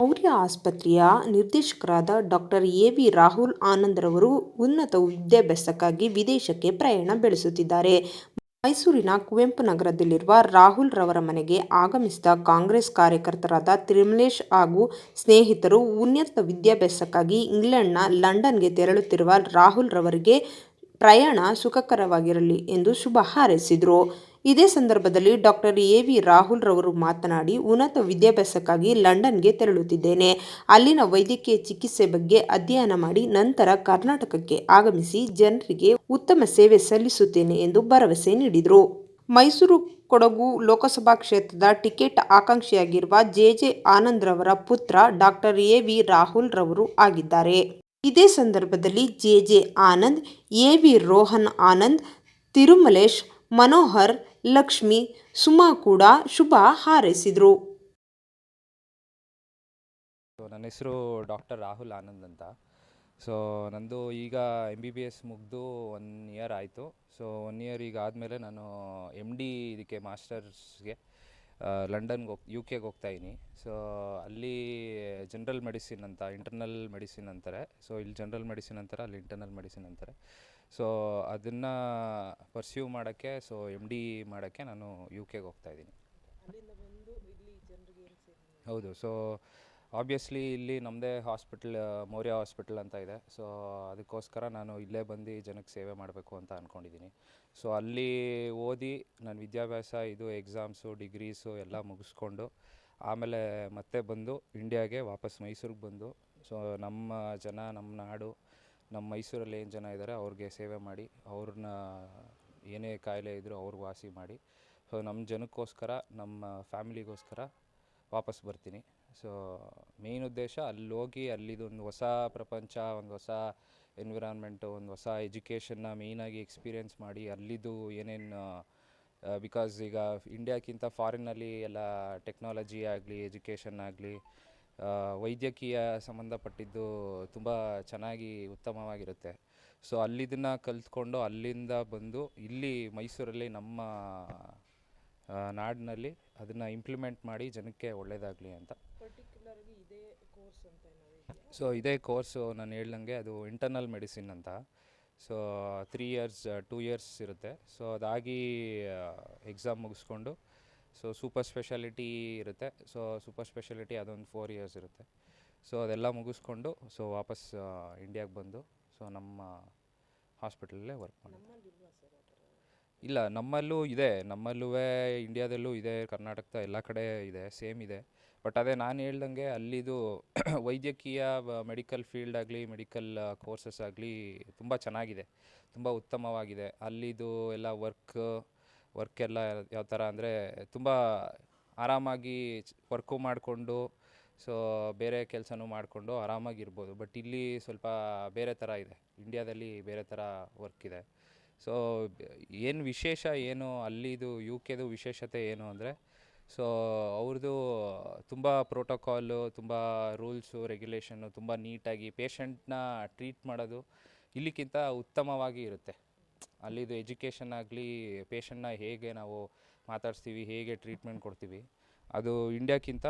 ಮೌರ್ಯ ಆಸ್ಪತ್ರೆಯ ನಿರ್ದೇಶಕರಾದ doctor A V Rahul ಆನಂದ್ರವರು ಉನ್ನತ ವಿದ್ಯಾಭ್ಯಾಸಕ್ಕಾಗಿ ವಿದೇಶಕ್ಕೆ ಪ್ರಯಾಣ ಬೆಳೆಸುತ್ತಿದ್ದಾರೆ. ಮೈಸೂರಿನ ಕುವೆಂಪು ನಗರದಲ್ಲಿರುವ ರಾಹುಲ್ ರವರ ಮನೆಗೆ ಆಗಮಿಸಿದ ಕಾಂಗ್ರೆಸ್ ಕಾರ್ಯಕರ್ತರಾದ ತಿರುಮಲೇಶ್ ಹಾಗೂ ಸ್ನೇಹಿತರು ಉನ್ನತ ವಿದ್ಯಾಭ್ಯಾಸಕ್ಕಾಗಿ ಇಂಗ್ಲೆಂಡ್ನ ಲಂಡನ್ಗೆ ತೆರಳುತ್ತಿರುವ ರಾಹುಲ್ ರವರಿಗೆ ಪ್ರಯಾಣ ಸುಖಕರವಾಗಿರಲಿ ಎಂದು ಶುಭ ಹಾರೈಸಿದರು. ಇದೇ ಸಂದರ್ಭದಲ್ಲಿ ಡಾಕ್ಟರ್ ಎ ವಿ ರಾಹುಲ್ ರವರು ಮಾತನಾಡಿ, ಉನ್ನತ ವಿದ್ಯಾಭ್ಯಾಸಕ್ಕಾಗಿ ಲಂಡನ್ಗೆ ತೆರಳುತ್ತಿದ್ದೇನೆ. ಅಲ್ಲಿನ ವೈದ್ಯಕೀಯ ಚಿಕಿತ್ಸೆ ಬಗ್ಗೆ ಅಧ್ಯಯನ ಮಾಡಿ ನಂತರ ಕರ್ನಾಟಕಕ್ಕೆ ಆಗಮಿಸಿ ಜನರಿಗೆ ಉತ್ತಮ ಸೇವೆ ಸಲ್ಲಿಸುತ್ತೇನೆ ಎಂದು ಭರವಸೆ ನೀಡಿದರು. ಮೈಸೂರು ಕೊಡಗು ಲೋಕಸಭಾ ಕ್ಷೇತ್ರದ ಟಿಕೆಟ್ ಆಕಾಂಕ್ಷಿಯಾಗಿರುವ ಜೆ. ಜೆ. ಆನಂದ್ರವರ ಪುತ್ರ ಡಾಕ್ಟರ್ ಎ. ವಿ. ರಾಹುಲ್ ರವರು ಆಗಿದ್ದಾರೆ. ಇದೇ ಸಂದರ್ಭದಲ್ಲಿ J. J. Anand, A. V. Rohan Anand, Tirumalesh, Manohar, Lakshmi, Suma ಕೂಡ ಶುಭ ಹಾರೈಸಿದರು. ನನ್ನ ಹೆಸರು ಡಾಕ್ಟರ್ ರಾಹುಲ್ ಆನಂದ್ ಅಂತ. ಸೊ ನಂದು ಈಗ ಎಂ ಬಿ ಬಿ ಎಸ್ ಮುಗಿದು ಒನ್ ಇಯರ್ ಆಯಿತು. ಸೊ ಒನ್ ಇಯರ್ ಈಗ ಆದಮೇಲೆ ನಾನು ಎಂ ಡಿ ಇದಕ್ಕೆ ಮಾಸ್ಟರ್ಸ್ಗೆ ಲಂಡನ್ಗೆ ಹೋಗಿ ಯು ಕೆಗೆ ಹೋಗ್ತಾಯಿದ್ದೀನಿ ಸೊ ಅಲ್ಲಿ ಜನ್ರಲ್ ಮೆಡಿಸಿನ್ ಅಂತ ಇಂಟರ್ನಲ್ ಮೆಡಿಸಿನ್ ಅಂತಾರೆ. ಸೊ ಇಲ್ಲಿ ಜನ್ರಲ್ ಮೆಡಿಸಿನ್ ಅಂತಾರೆ ಅಲ್ಲಿ ಇಂಟರ್ನಲ್ ಮೆಡಿಸಿನ್ ಅಂತಾರೆ. ಸೊ ಅದನ್ನು ಪರ್ಸ್ಯೂ ಮಾಡೋಕ್ಕೆ ಸೊ ಎಂ ಡಿ ಮಾಡೋಕ್ಕೆ ನಾನು ಯು ಕೆಗೆ ಹೋಗ್ತಾಯಿದ್ದೀನಿ ಹೌದು ಸೊ ಆಬ್ವಿಯಸ್ಲಿ ಇಲ್ಲಿ ನಮ್ಮದೇ ಹಾಸ್ಪಿಟ್ಲ್ ಮೌರ್ಯ ಹಾಸ್ಪಿಟಲ್ ಅಂತ ಇದೆ. ಸೊ ಅದಕ್ಕೋಸ್ಕರ ನಾನು ಇಲ್ಲೇ ಬಂದು ಜನಕ್ಕೆ ಸೇವೆ ಮಾಡಬೇಕು ಅಂತ ಅಂದ್ಕೊಂಡಿದ್ದೀನಿ ಸೊ ಅಲ್ಲಿ ಓದಿ ನನ್ನ ವಿದ್ಯಾಭ್ಯಾಸ ಇದು ಎಕ್ಸಾಮ್ಸು ಡಿಗ್ರೀಸು ಎಲ್ಲ ಮುಗಿಸ್ಕೊಂಡು ಆಮೇಲೆ ಮತ್ತೆ ಬಂದು ಇಂಡಿಯಾಗೆ ವಾಪಸ್ ಮೈಸೂರಿಗೆ ಬಂದು ಸೊ ನಮ್ಮ ಜನ ನಮ್ಮ ನಾಡು ನಮ್ಮ ಮೈಸೂರಲ್ಲಿ ಏನು ಜನ ಇದ್ದಾರೆ ಅವ್ರಿಗೆ ಸೇವೆ ಮಾಡಿ ಅವ್ರನ್ನ ಏನೇ ಕಾಯಿಲೆ ಇದ್ದರೂ ಅವ್ರಿಗೆ ವಾಸಿ ಮಾಡಿ. ಸೊ ನಮ್ಮ ಜನಕ್ಕೋಸ್ಕರ, ನಮ್ಮ ಫ್ಯಾಮಿಲಿಗೋಸ್ಕರ ವಾಪಸ್ ಬರ್ತೀನಿ. ಸೊ ಮೇನ್ ಉದ್ದೇಶ ಅಲ್ಲಿ ಹೋಗಿ ಅಲ್ಲಿದೊಂದು ಹೊಸ ಪ್ರಪಂಚ, ಒಂದು ಹೊಸ ಎನ್ವಿರಾನ್ಮೆಂಟು ಒಂದು ಹೊಸ ಎಜುಕೇಷನ್ನ ಮೇಯ್ನಾಗಿ ಎಕ್ಸ್ಪೀರಿಯೆನ್ಸ್ ಮಾಡಿ ಅಲ್ಲಿದ್ದು ಏನೇನು ಬಿಕಾಸ್ ಈಗ ಇಂಡಿಯಾಕ್ಕಿಂತ ಫಾರಿನ್ನಲ್ಲಿ ಎಲ್ಲ ಟೆಕ್ನಾಲಜಿ ಆಗಲಿ ಎಜುಕೇಷನ್ ಆಗಲಿ ವೈದ್ಯಕೀಯ ಸಂಬಂಧಪಟ್ಟಿದ್ದು ತುಂಬ ಚೆನ್ನಾಗಿ ಉತ್ತಮವಾಗಿರುತ್ತೆ. ಸೊ ಅಲ್ಲಿದನ್ನು ಕಲ್ತ್ಕೊಂಡು ಅಲ್ಲಿಂದ ಬಂದು ಇಲ್ಲಿ ಮೈಸೂರಲ್ಲಿ ನಮ್ಮ ನಾಡಿನಲ್ಲಿ ಅದನ್ನು ಇಂಪ್ಲಿಮೆಂಟ್ ಮಾಡಿ ಜನಕ್ಕೆ ಒಳ್ಳೆಯದಾಗಲಿ ಅಂತ. ಸೊ ಇದೇ ಕೋರ್ಸು ನಾನು ಹೇಳ್ದಂಗೆ ಅದು ಇಂಟರ್ನಲ್ ಮೆಡಿಸಿನ್ ಅಂತ. So three years two years ಇರುತ್ತೆ. ಸೊ ಅದಾಗಿ ಎಕ್ಸಾಮ್ ಮುಗಿಸ್ಕೊಂಡು ಸೊ ಸೂಪರ್ ಸ್ಪೆಷಾಲಿಟಿ ಇರುತ್ತೆ. ಸೊ ಸೂಪರ್ ಸ್ಪೆಷಾಲಿಟಿ ಅದೊಂದು ಫೋರ್ ಇಯರ್ಸ್ ಇರುತ್ತೆ. ಸೊ ಅದೆಲ್ಲ ಮುಗಿಸ್ಕೊಂಡು ಸೊ ವಾಪಸ್ ಇಂಡಿಯಾಗೆ ಬಂದು ಸೊ ನಮ್ಮ ಹಾಸ್ಪಿಟಲಲ್ಲೇ ವರ್ಕ್ ಮಾಡೋದು ಇಲ್ಲ ನಮ್ಮಲ್ಲೂ ಇದೆ. ನಮ್ಮಲ್ಲೂ ಇಂಡಿಯಾದಲ್ಲೂ ಇದೆ ಕರ್ನಾಟಕದ ಎಲ್ಲ ಕಡೆ ಇದೆ ಸೇಮ್ ಇದೆ. ಬಟ್ ಅದೇ ನಾನು ಹೇಳ್ದಂಗೆ ಅಲ್ಲಿದು ವೈದ್ಯಕೀಯ ಮೆಡಿಕಲ್ ಫೀಲ್ಡ್ ಆಗಲಿ ಮೆಡಿಕಲ್ ಕೋರ್ಸಸ್ ಆಗಲಿ ತುಂಬ ಚೆನ್ನಾಗಿದೆ. ತುಂಬ ಉತ್ತಮವಾಗಿದೆ. ಅಲ್ಲಿದು ಎಲ್ಲ ವರ್ಕ್ ವರ್ಕ್ ಎಲ್ಲ ಯಾವ ಥರ ಅಂದರೆ ತುಂಬ ಆರಾಮಾಗಿ ವರ್ಕು ಮಾಡಿಕೊಂಡು, ಸೊ ಬೇರೆ ಕೆಲಸನೂ ಮಾಡಿಕೊಂಡು ಆರಾಮಾಗಿರ್ಬೋದು. ಬಟ್ ಇಲ್ಲಿ ಸ್ವಲ್ಪ ಬೇರೆ ಥರ ಇದೆ. ಇಂಡಿಯಾದಲ್ಲಿ ಬೇರೆ ಥರ ವರ್ಕ್ ಇದೆ. ಸೊ ಏನು ವಿಶೇಷ ಏನು ಅಲ್ಲಿದು ಯು ಕೆದು ವಿಶೇಷತೆ ಏನು ಅಂದರೆ, ಸೊ ಅವ್ರದ್ದು ತುಂಬ ಪ್ರೋಟೋಕಾಲು ತುಂಬ ರೂಲ್ಸು ರೆಗ್ಯುಲೇಷನ್ನು ತುಂಬ ನೀಟಾಗಿ ಪೇಷಂಟ್ನ ಟ್ರೀಟ್ ಮಾಡೋದು ಇಲ್ಲಿಗಿಂತ ಉತ್ತಮವಾಗಿ ಇರುತ್ತೆ. ಅಲ್ಲಿದು ಎಜುಕೇಷನ್ ಆಗಲಿ ಪೇಷಂಟ್ನ ಹೇಗೆ ನಾವು ಮಾತಾಡಿಸ್ತೀವಿ, ಹೇಗೆ ಟ್ರೀಟ್ಮೆಂಟ್ ಕೊಡ್ತೀವಿ, ಅದು ಇಂಡಿಯಾಕ್ಕಿಂತ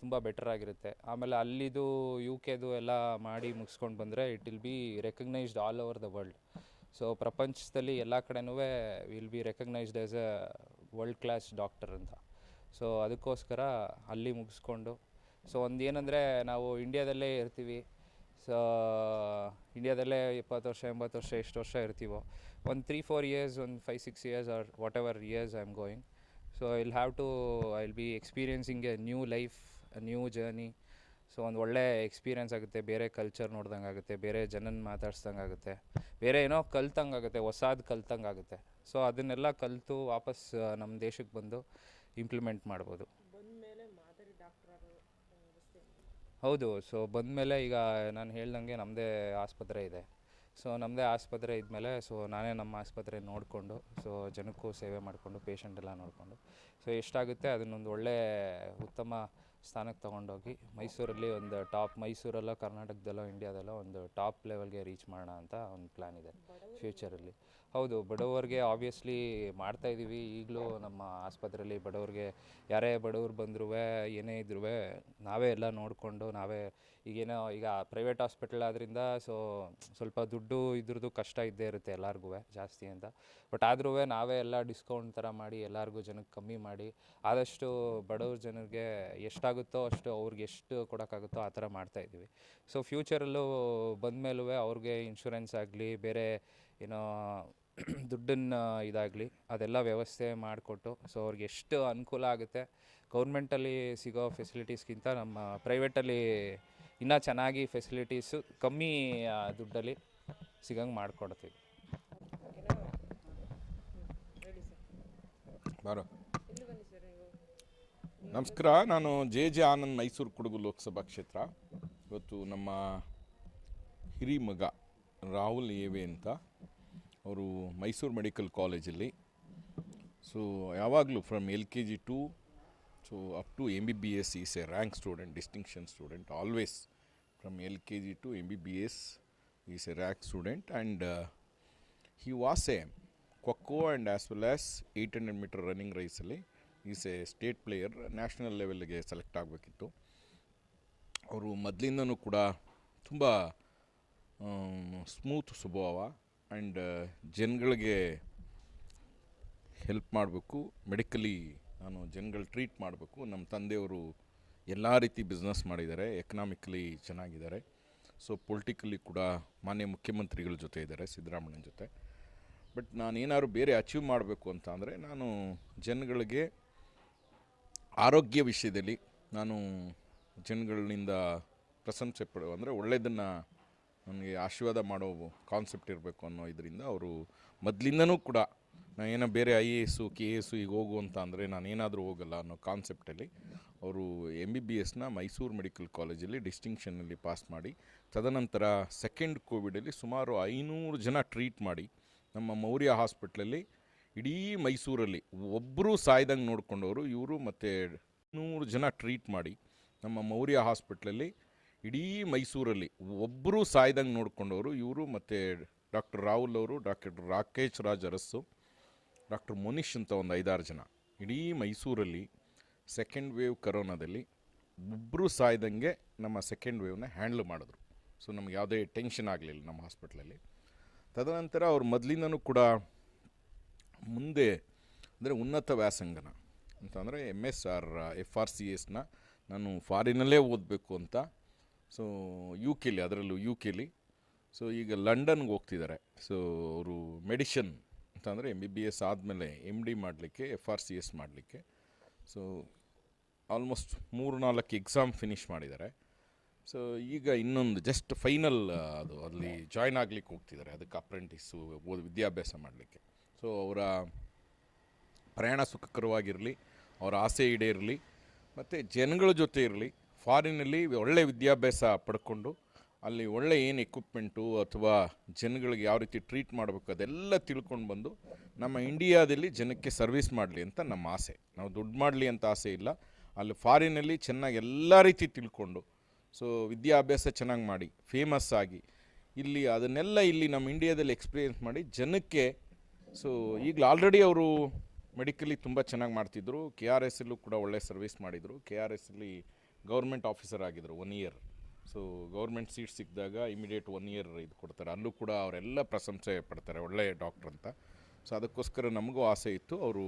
ತುಂಬ ಬೆಟರ್ ಆಗಿರುತ್ತೆ. ಆಮೇಲೆ ಅಲ್ಲಿದು ಯು ಕೆದು ಎಲ್ಲ ಮಾಡಿ ಮುಗಿಸ್ಕೊಂಡು ಬಂದರೆ it will be recognised all over the world so ಪ್ರಪಂಚದಲ್ಲಿ ಎಲ್ಲ ಕಡೆನೂ will be recognised as a world class doctor ಅಂತ. ಸೊ ಅದಕ್ಕೋಸ್ಕರ ಅಲ್ಲಿ ಮುಗಿಸ್ಕೊಂಡು ಸೊ ಒಂದು ಏನಂದರೆ ನಾವು ಇಂಡಿಯಾದಲ್ಲೇ ಇರ್ತೀವಿ. ಸೊ ಇಂಡಿಯಾದಲ್ಲೇ ಇಪ್ಪತ್ತು ವರ್ಷ, ಎಂಬತ್ತು ವರ್ಷ ಎಷ್ಟು ವರ್ಷ ಇರ್ತೀವೋ ಒಂದು ತ್ರೀ ಫೋರ್ ಇಯರ್ಸ್ ಒಂದು five six years or whatever years I am going so I will have to I will be experiencing a new life new journey so ಒಂದು ಒಳ್ಳೆ ಎಕ್ಸ್ಪೀರಿಯನ್ಸ್ ಆಗುತ್ತೆ. ಬೇರೆ ಕಲ್ಚರ್ ನೋಡ್ದಂಗೆ ಆಗುತ್ತೆ. ಬೇರೆ ಜನನ ಮಾತಾಡ್ಸ್ದಂಗೆ ಆಗುತ್ತೆ. ಬೇರೆ ಏನೋ ಕಲ್ತಂಗೆ ಆಗುತ್ತೆ. ಹೊಸಾದು ಕಲ್ತಂಗೆ ಆಗುತ್ತೆ. ಸೊ ಅದನ್ನೆಲ್ಲ ಕಲಿತು ವಾಪಸ್ ನಮ್ಮ ದೇಶಕ್ಕೆ ಬಂದು ಇಂಪ್ಲಿಮೆಂಟ್ ಮಾಡ್ಬೋದು. ಹೌದು. ಸೊ ಬಂದಮೇಲೆ ಈಗ ನಾನು ಹೇಳ್ದಂಗೆ ನಮ್ಮದೇ ಆಸ್ಪತ್ರೆ ಇದೆ. ಸೊ ನಮ್ಮದೇ ಆಸ್ಪತ್ರೆ ಇದ್ಮೇಲೆ ಸೊ ನಾನೇ ನಮ್ಮ ಆಸ್ಪತ್ರೆ ನೋಡಿಕೊಂಡು ಸೊ ಜನಕ್ಕೂ ಸೇವೆ ಮಾಡಿಕೊಂಡು ಪೇಷಂಟ್ ಎಲ್ಲ ನೋಡಿಕೊಂಡು. ಸೊ ಎಷ್ಟಾಗುತ್ತೆ, ಅದನ್ನೊಂದು ಒಳ್ಳೆಯ ಉತ್ತಮ ಸ್ಥಾನಕ್ಕೆ ತೊಗೊಂಡೋಗಿ ಮೈಸೂರಲ್ಲಿ ಒಂದು ಟಾಪ್, ಮೈಸೂರಲ್ಲೋ, ಕರ್ನಾಟಕದಲ್ಲೋ, ಇಂಡಿಯಾದಲ್ಲೋ ಒಂದು ಟಾಪ್ ಲೆವೆಲ್ಗೆ ರೀಚ್ ಮಾಡೋಣ ಅಂತ ಒಂದು ಪ್ಲ್ಯಾನ್ ಇದೆ ಫ್ಯೂಚರಲ್ಲಿ. ಹೌದು, ಬಡವರಿಗೆ ಆಬ್ವಿಯಸ್ಲಿ ಮಾಡ್ತಾ ಇದ್ದೀವಿ. ಈಗಲೂ ನಮ್ಮ ಆಸ್ಪತ್ರೆಯಲ್ಲಿ ಬಡವ್ರಿಗೆ, ಯಾರೇ ಬಡವ್ರು ಬಂದ್ರೂ ಏನೇ ಇದ್ರೂ ನಾವೇ ಎಲ್ಲ ನೋಡಿಕೊಂಡು, ನಾವೇ ಈಗೇನೋ ಈಗ ಪ್ರೈವೇಟ್ ಹಾಸ್ಪಿಟಲ್ ಆದ್ದರಿಂದ ಸೊ ಸ್ವಲ್ಪ ದುಡ್ಡು ಇದ್ರದ್ದು ಕಷ್ಟ ಇದ್ದೇ ಇರುತ್ತೆ ಎಲ್ಲರಿಗೂ ಜಾಸ್ತಿ ಅಂತ. ಬಟ್ ಆದ್ರೂ ನಾವೇ ಎಲ್ಲ ಡಿಸ್ಕೌಂಟ್ ಥರ ಮಾಡಿ ಎಲ್ಲರಿಗೂ ಜನಕ್ಕೆ ಕಮ್ಮಿ ಮಾಡಿ, ಆದಷ್ಟು ಬಡವ್ರ ಜನರಿಗೆ ಎಷ್ಟಾಗುತ್ತೋ ಅಷ್ಟು ಅವ್ರಿಗೆ ಎಷ್ಟು ಕೊಡೋಕ್ಕಾಗುತ್ತೋ ಆ ಥರ ಮಾಡ್ತಾಯಿದ್ದೀವಿ ಸೊ ಫ್ಯೂಚರಲ್ಲೂ ಬಂದಮೇಲೂ ಅವ್ರಿಗೆ ಇನ್ಶೂರೆನ್ಸ್ ಆಗಲಿ, ಬೇರೆ ಏನೋ ದುಡ್ಡನ್ನು ಇದಾಗಲಿ, ಅದೆಲ್ಲ ವ್ಯವಸ್ಥೆ ಮಾಡಿಕೊಟ್ಟು ಸೊ ಅವ್ರಿಗೆ ಎಷ್ಟು ಅನುಕೂಲ ಆಗುತ್ತೆ, ಗೌರ್ಮೆಂಟಲ್ಲಿ ಸಿಗೋ ಫೆಸಿಲಿಟೀಸ್ಗಿಂತ ನಮ್ಮ ಪ್ರೈವೇಟಲ್ಲಿ ಇನ್ನೂ ಚೆನ್ನಾಗಿ ಫೆಸಿಲಿಟೀಸು ಕಮ್ಮಿ ದುಡ್ಡಲ್ಲಿ ಸಿಗಂಗೆ ಮಾಡಿಕೊಡ್ತೀವಿ. ಬಾರೋ. ನಮಸ್ಕಾರ, ನಾನು ಜೆ ಜೆ ಆನಂದ್ ಮೈಸೂರು ಕೊಡಗು ಲೋಕಸಭಾ ಕ್ಷೇತ್ರ. ಇವತ್ತು ನಮ್ಮ ಹಿರಿ ಮಗ ರಾಹುಲ್ ಎವೆ ಅಂತ ಅವರು ಮೈಸೂರು ಮೆಡಿಕಲ್ ಕಾಲೇಜಲ್ಲಿ. ಸೊ ಯಾವಾಗಲೂ from L K G to so up to M B B S is a rank student distinction student always from L K G to M B B S is a rank student and he was a kho kho and as well as eight hundred metre running ರೇಸಲ್ಲಿ is a state player, national ಲೆವೆಲ್ಗೆ select ಆಗಬೇಕಿತ್ತು. ಅವರು ಮೊದಲಿಂದನೂ ಕೂಡ ತುಂಬ smooth ಸ್ವಭಾವ and ಜನಗಳಿಗೆ help ಮಾಡಬೇಕು. Medically ನಾನು ಜನಗಳು ಟ್ರೀಟ್ ಮಾಡಬೇಕು. ನಮ್ಮ ತಂದೆಯವರು ಎಲ್ಲ ರೀತಿ ಬಿಸ್ನೆಸ್ ಮಾಡಿದ್ದಾರೆ. ಎಕನಾಮಿಕಲಿ ಚೆನ್ನಾಗಿದ್ದಾರೆ. ಸೊ, ಪೊಲಿಟಿಕಲಿ ಕೂಡ ಮಾನ್ಯ ಮುಖ್ಯಮಂತ್ರಿಗಳ ಜೊತೆ ಇದ್ದಾರೆ, ಸಿದ್ದರಾಮಯ್ಯನ ಜೊತೆ. ಬಟ್ ನಾನು ಏನಾದರೂ ಬೇರೆ ಅಚೀವ್ ಮಾಡಬೇಕು ಅಂತ ಅಂದರೆ ನಾನು ಜನಗಳಿಗೆ ಆರೋಗ್ಯ ವಿಷಯದಲ್ಲಿ ನಾನು ಜನಗಳಿಂದ ಪ್ರಶಂಸೆ ಪಡುವ ಅಂದರೆ ಒಳ್ಳೆಯದನ್ನು ನನಗೆ ಆಶೀರ್ವಾದ ಮಾಡೋ ಕಾನ್ಸೆಪ್ಟ್ ಇರಬೇಕು ಅನ್ನೋ ಇದರಿಂದ ಅವರು ಮೊದಲಿಂದನೂ ಕೂಡ ನಾನು ಏನೋ ಬೇರೆ I A S K A S ಈಗ ಹೋಗು ಅಂತ ಅಂದರೆ ನಾನು ಏನಾದರೂ ಹೋಗಲ್ಲ ಅನ್ನೋ ಕಾನ್ಸೆಪ್ಟಲ್ಲಿ ಅವರು ಎಂ ಬಿ ಬಿ ಎಸ್ನ ಮೈಸೂರು ಮೆಡಿಕಲ್ ಕಾಲೇಜಲ್ಲಿ ಡಿಸ್ಟಿಂಕ್ಷನಲ್ಲಿ ಪಾಸ್ ಮಾಡಿ, ತದನಂತರ ಸೆಕೆಂಡ್ ಕೋವಿಡಲ್ಲಿ ಸುಮಾರು ಐನೂರು ಜನ ಟ್ರೀಟ್ ಮಾಡಿ ನಮ್ಮ ಮೌರ್ಯ ಹಾಸ್ಪಿಟ್ಲಲ್ಲಿ ಇಡೀ ಮೈಸೂರಲ್ಲಿ ಒಬ್ಬರು ಸಾಯ್ದಂಗೆ ನೋಡ್ಕೊಂಡವರು ಇವರು ಮತ್ತು ನೂರು ಜನ ಟ್ರೀಟ್ ಮಾಡಿ ನಮ್ಮ ಮೌರ್ಯ ಹಾಸ್ಪಿಟ್ಲಲ್ಲಿ ಇಡೀ ಮೈಸೂರಲ್ಲಿ ಒಬ್ಬರು ಸಾಯ್ದಂಗೆ ನೋಡ್ಕೊಂಡವರು ಇವರು ಮತ್ತು ಡಾಕ್ಟರ್ ರಾಹುಲ್ ಅವರು, ಡಾಕ್ಟರ್ ರಾಕೇಶ್ ರಾಜ್ ಅರಸ್ಸು, ಡಾಕ್ಟರ್ ಮುನೀಶ್ ಅಂತ ಒಂದು ಐದಾರು ಜನ. ಇಡೀ ಮೈಸೂರಲ್ಲಿ ಸೆಕೆಂಡ್ ವೇವ್ ಕರೋನಾದಲ್ಲಿ ಒಬ್ಬರು ಸಾಯ್ದಂಗೆ ನಮ್ಮ ಸೆಕೆಂಡ್ ವೇವ್ನ ಹ್ಯಾಂಡ್ಲ್ ಮಾಡಿದ್ರು. ಸೊ ನಮ್ಗೆ ಯಾವುದೇ ಟೆನ್ಷನ್ ಆಗಲಿಲ್ಲ ನಮ್ಮ ಹಾಸ್ಪಿಟ್ಲಲ್ಲಿ. ತದನಂತರ ಅವ್ರು ಮೊದಲಿಂದನೂ ಕೂಡ ಮುಂದೆ, ಅಂದರೆ ಉನ್ನತ ವ್ಯಾಸಂಗನ. ಅಂತಂದರೆ M S R F R C ಎಸ್ನ ನಾನು ಫಾರಿನಲ್ಲೇ ಓದಬೇಕು ಅಂತ. ಸೊ ಯು ಕೆಲಿ ಅದರಲ್ಲೂ ಯು ಕೆಲಿ ಸೊ ಈಗ ಲಂಡನ್ಗೆ ಹೋಗ್ತಿದ್ದಾರೆ. ಸೊ ಅವರು ಮೆಡಿಷನ್, ಅಂತಂದರೆ ಎಂ ಬಿ ಬಿ ಎಸ್ ಆದಮೇಲೆ ಎಂ ಡಿ ಮಾಡಲಿಕ್ಕೆ ಎಫ್ ಆರ್ ಸಿ ಎಸ್ ಮಾಡಲಿಕ್ಕೆ. ಸೊ ಆಲ್ಮೋಸ್ಟ್ ಮೂರು ನಾಲ್ಕು ಎಕ್ಸಾಮ್ ಫಿನಿಷ್ ಮಾಡಿದ್ದಾರೆ. ಸೊ ಈಗ ಇನ್ನೊಂದು ಜಸ್ಟ್ ಫೈನಲ್ ಅದು ಅಲ್ಲಿ ಜಾಯ್ನ್ ಆಗ್ಲಿಕ್ಕೆ ಹೋಗ್ತಿದ್ದಾರೆ. ಅದಕ್ಕೆ ಅಪ್ರೆಂಟಿಸು ಓದಿ ವಿದ್ಯಾಭ್ಯಾಸ ಮಾಡಲಿಕ್ಕೆ. ಸೊ ಅವರ ಪ್ರಯಾಣ ಸುಖಕರವಾಗಿರಲಿ, ಅವರ ಆಸೆ ಈಡೇರಲಿ, ಮತ್ತು ಜನಗಳ ಜೊತೆ ಇರಲಿ, ಫಾರಿನಲ್ಲಿ ಒಳ್ಳೆಯ ವಿದ್ಯಾಭ್ಯಾಸ ಪಡ್ಕೊಂಡು, ಅಲ್ಲಿ ಒಳ್ಳೆ ಏನು ಎಕ್ವಿಪ್ಮೆಂಟು ಅಥವಾ ಜನಗಳಿಗೆ ಯಾವ ರೀತಿ ಟ್ರೀಟ್ ಮಾಡಬೇಕು ಅದೆಲ್ಲ ತಿಳ್ಕೊಂಡು ಬಂದು, ನಮ್ಮ ಇಂಡಿಯಾದಲ್ಲಿ ಜನಕ್ಕೆ ಸರ್ವಿಸ್ ಮಾಡಲಿ ಅಂತ ನಮ್ಮ ಆಸೆ. ನಾವು ದುಡ್ಡು ಮಾಡಲಿ ಅಂತ ಆಸೆ ಇಲ್ಲ. ಅಲ್ಲಿ ಫಾರಿನಲ್ಲಿ ಚೆನ್ನಾಗಿ ಎಲ್ಲ ರೀತಿ ತಿಳ್ಕೊಂಡು, ಸೊ ವಿದ್ಯಾಭ್ಯಾಸ ಚೆನ್ನಾಗಿ ಮಾಡಿ ಫೇಮಸ್ ಆಗಿ, ಇಲ್ಲಿ ಅದನ್ನೆಲ್ಲ ಇಲ್ಲಿ ನಮ್ಮ ಇಂಡಿಯಾದಲ್ಲಿ ಎಕ್ಸ್ಪೀರಿಯೆನ್ಸ್ ಮಾಡಿ, ಜನಕ್ಕೆ ಸೊ ಈಗಲೂ ಆಲ್ರೆಡಿ ಅವರು ಮೆಡಿಕಲಿ ತುಂಬ ಚೆನ್ನಾಗಿ ಮಾಡ್ತಿದ್ರು. ಕೆ ಆರ್ ಎಸ್ ಕೂಡ ಒಳ್ಳೆ ಸರ್ವಿಸ್ ಮಾಡಿದರು. ಕೆ ಆರ್ ಎಸ್ ಅಲ್ಲಿ ಗೌರ್ಮೆಂಟ್ ಆಫೀಸರ್ ಆಗಿದ್ರು one year so government seat ಸಿಕ್ಕಿದಾಗ ಇಮಿಡಿಯೇಟ್ ಒನ್ ಇಯರ್ ಇದು ಕೊಡ್ತಾರೆ. ಅಲ್ಲೂ ಕೂಡ ಅವರೆಲ್ಲ ಪ್ರಶಂಸೆ ಪಡ್ತಾರೆ ಒಳ್ಳೆಯ ಡಾಕ್ಟ್ರ್ ಅಂತ. ಸೊ ಅದಕ್ಕೋಸ್ಕರ ನಮಗೂ ಆಸೆ ಇತ್ತು. ಅವರು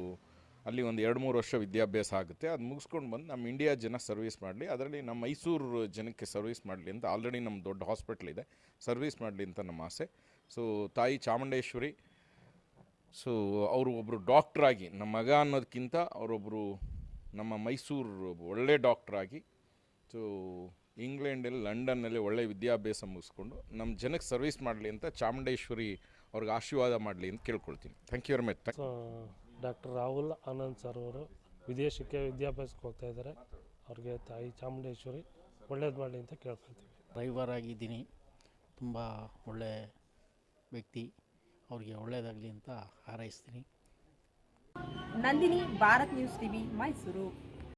ಅಲ್ಲಿ ಒಂದು ಎರಡು ಮೂರು ವರ್ಷ ವಿದ್ಯಾಭ್ಯಾಸ ಆಗುತ್ತೆ. ಅದು ಮುಗಿಸ್ಕೊಂಡು ಬಂದು ನಮ್ಮ ಇಂಡಿಯಾ ಜನ ಸರ್ವಿಸ್ ಮಾಡಲಿ. ಅದರಲ್ಲಿ ನಮ್ಮ ಮೈಸೂರು ಜನಕ್ಕೆ ಸರ್ವಿಸ್ ಮಾಡಲಿ ಅಂತ ಆಲ್ರೆಡಿ ನಮ್ಮ ದೊಡ್ಡ ಹಾಸ್ಪಿಟ್ಲ್ ಇದೆ. ಸರ್ವಿಸ್ ಮಾಡಲಿ ಅಂತ ನಮ್ಮ ಆಸೆ. ಸೊ ತಾಯಿ ಚಾಮುಂಡೇಶ್ವರಿ ಸೊ ಅವರು ಒಬ್ಬರು ಡಾಕ್ಟ್ರಾಗಿ ನಮ್ಮ ಮಗ ಅನ್ನೋದಕ್ಕಿಂತ ಅವರೊಬ್ಬರು ನಮ್ಮ ಮೈಸೂರು ಒಳ್ಳೆ ಡಾಕ್ಟ್ರಾಗಿ ಸೊ ಇಂಗ್ಲೆಂಡಲ್ಲಿ ಲಂಡನ್ನಲ್ಲಿ ಒಳ್ಳೆ ವಿದ್ಯಾಭ್ಯಾಸ ಮುಗಿಸ್ಕೊಂಡು ನಮ್ಮ ಜನಕ್ಕೆ ಸರ್ವಿಸ್ ಮಾಡಲಿ ಅಂತ ಚಾಮುಂಡೇಶ್ವರಿ ಅವ್ರಿಗೆ ಆಶೀರ್ವಾದ ಮಾಡಲಿ ಅಂತ ಕೇಳ್ಕೊಳ್ತೀನಿ. Thank you very much so doctor Rahul Anand sir ಅವರು ವಿದೇಶಕ್ಕೆ ವಿದ್ಯಾಭ್ಯಾಸಕ್ಕೆ ಹೋಗ್ತಾ ಇದ್ದಾರೆ. ಅವ್ರಿಗೆ ತಾಯಿ ಚಾಮುಂಡೇಶ್ವರಿ ಒಳ್ಳೇದು ಮಾಡಲಿ ಅಂತ ಕೇಳ್ಕೊಳ್ತೀನಿ ಡ್ರೈವರ್ ಆಗಿದ್ದೀನಿ. ತುಂಬ ಒಳ್ಳೆ ವ್ಯಕ್ತಿ. ಅವ್ರಿಗೆ ಒಳ್ಳೆಯದಾಗಲಿ ಅಂತ ಹಾರೈಸ್ತೀನಿ. Nandini Bharat news TV Mysuru.